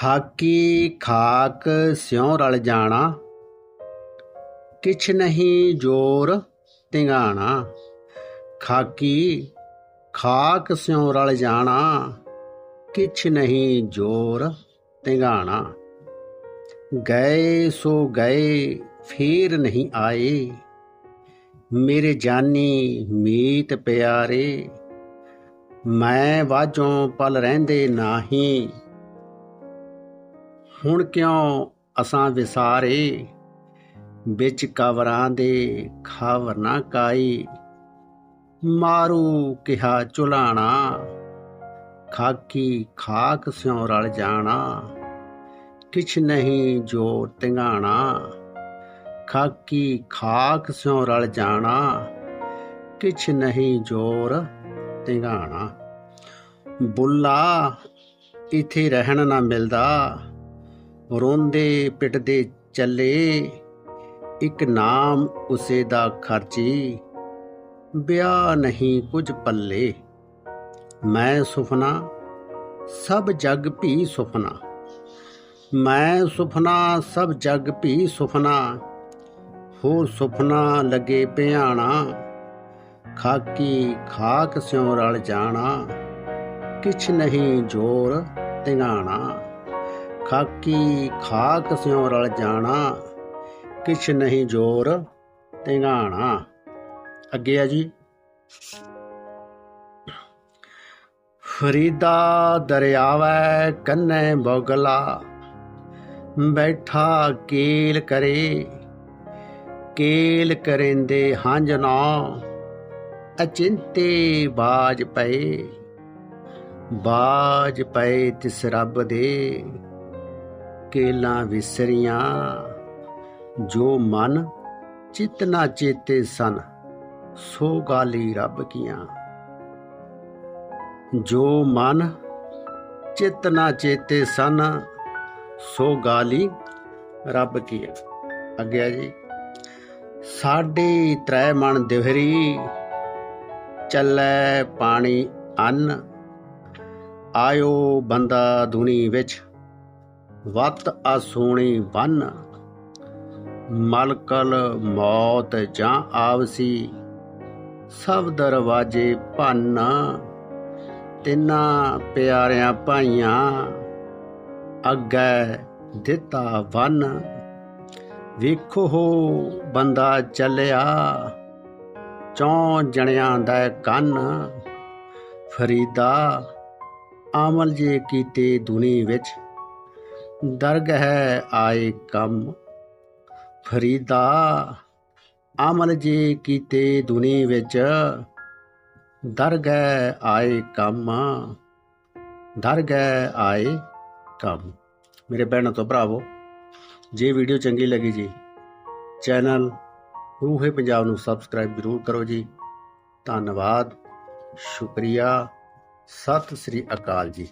ਖਾਕੀ ਖਾਕ ਸਿਉ ਰਲ ਜਾਣਾ, ਕਿਛ ਨਹੀਂ ਜੋਰ ਤਿੰਗਾਣਾ। ਖਾਕੀ ਖਾਕ ਸਿਉ ਰਲ ਜਾਣਾ, ਕਿਛ ਨਹੀਂ ਜੋਰ ਤਿੰਗਾਣਾ। ਗਏ ਸੋ ਗਏ, ਫੇਰ ਨਹੀਂ ਆਏ। ਮੇਰੇ ਜਾਨੀ ਮੀਤ ਪਿਆਰੇ, ਮੈਂ ਵਾਜੋਂ ਪਲ ਰਹਿੰਦੇ ਨਾਹੀ। ਹੁਣ ਕਿਉਂ ਅਸਾਂ ਵਿਸਾਰੇ? ਵਿੱਚ ਕਵਰਾਂ ਦੇ ਖਾਵਰ ਨਾ ਕਾਈ। ਮਾਰੂ ਕਿਹਾ ਚੁਲਾਣਾ ਖਾਕੀ ਖਾਕ ਸਿਉ ਰਲ ਜਾਣਾ। ਕਿਛ ਨਹੀਂ ਜੋ ਤਿੰਗਾਣਾ, ਖਾਕੀ ਖਾਕ ਸਿਉ ਰਲ ਜਾਣਾ। ਕਿਛ ਨਹੀਂ ਜੋਰ ਤਿੰਗਾਣਾ। ਬੁੱਲਾ, ਇਥੇ ਰਹਿਣ ਨਾ ਮਿਲਦਾ। ਰੋਂਦੇ ਪਿੱਟਦੇ ਚੱਲੇ, ਇੱਕ ਨਾਮ ਉਸੇ ਦਾ ਖਰਚੀ, ਵਿਆਹ ਨਹੀਂ ਕੁਝ ਪੱਲੇ। ਮੈਂ ਸੁਫਨਾ, ਸਭ ਜਗ ਭੀ ਸੁਫਨਾ। ਮੈਂ ਸੁਫਨਾ, ਸਭ ਜਗ ਭੀ ਸੁਫਨਾ। ਹੋ ਸੁਫਨਾ ਲੱਗੇ ਭਿਆਣਾ, ਖਾਕੀ ਖਾਕ ਸਿਉ ਰਲ ਜਾਣਾ, ਕਿਛ ਨਹੀਂ ਜੋਰ ਤਿੰਗਾਣਾ ਖਾਕੀ ਖਾਕ ਸਿਉ ਰਲ ਜਾਣਾ, ਕਿਛ ਨਹੀਂ ਜੋਰ ਤਿੰਗਾਣਾ ਅੱਗੇ ਆ ਜੀ। ਫਰੀਦਾ ਦਰਿਆਵੈ ਕੰਨੇ ਬੋਗਲਾ, ਬੈਠਾ ਕੇਲ ਕਰੇ, ਕੇਲ ਕਰੇਂਦੇ ਹੰਝ ਨਾ, ਅਚਿੰਤੇ ਬਾਜ ਪਏ ਬਾਜ ਪਏ ਤਿਸ ਰੱਬ ਦੇ। ਕੇਲਾਂ ਵਿਸਰੀਆਂ, ਜੋ ਮਨ ਚਿਤ ਨਾ ਚੇਤੇ ਸਨ, ਸੋ ਗਾਲੀ ਰੱਬ ਕੀਆਂ। ਜੋ ਮਨ ਚਿਤ ਨਾ ਚੇਤੇ ਸਨ, ਸੋ ਗਾਲੀ ਰੱਬ ਕੀਆਂ। ਅੱਗੇ ਜੀ। ਸਾਡੇ ਤ੍ਰੈ ਮਨ ਦਿਵਹਰੀ ਚੱਲੇ ਪਾਣੀ ਅੰਨ, ਆਇਓ ਬੰਦਾ ਦੁਨੀ ਵਿੱਚ। ਵਤ ਆਸੂਣੀ ਬੰਨ, ਮਲਕਲ ਮੌਤ ਜਾਂ ਆਵਸੀ, ਸਭ ਦਰਵਾਜੇ ਭੰਨ, ਤਿੰਨਾ ਪਿਆਰਿਆਂ ਭਾਈਆਂ, ਅੱਗੇ ਦਿੱਤਾ ਵਨ। ਵੇਖੋ ਹੋ ਬੰਦਾ ਚੱਲਿਆ, ਚੌਂ ਜਣਿਆਂ ਦਾ ਕੰਨ, ਫਰੀਦਾ ਅਮਲ ਜੇ ਕੀਤੇ ਦੁਨੀ ਵਿੱਚ। ਦਰਗਹਿ ਆਏ ਕੰਮ। ਫਰੀਦਾ ਅਮਲ ਜੇ ਕੀਤੇ ਦੁਨੀ ਵਿੱਚ ਦਰਗਹਿ ਆਏ ਕੰਮ। ਦਰਗਹਿ ਆਏ ਕੰਮ। ਮੇਰੇ ਭੈਣਾਂ ਤੋਂ ਭਰਾਵੋ, ਜੇ ਵੀਡੀਓ ਚੰਗੀ ਲੱਗੀ ਜੀ, ਚੈਨਲ ਰੂਹੇ ਪੰਜਾਬ ਨੂੰ ਸਬਸਕ੍ਰਾਈਬ ਜ਼ਰੂਰ ਕਰੋ ਜੀ। ਧੰਨਵਾਦ, ਸ਼ੁਕਰੀਆ। ਸਤਿ ਸ੍ਰੀ ਅਕਾਲ ਜੀ।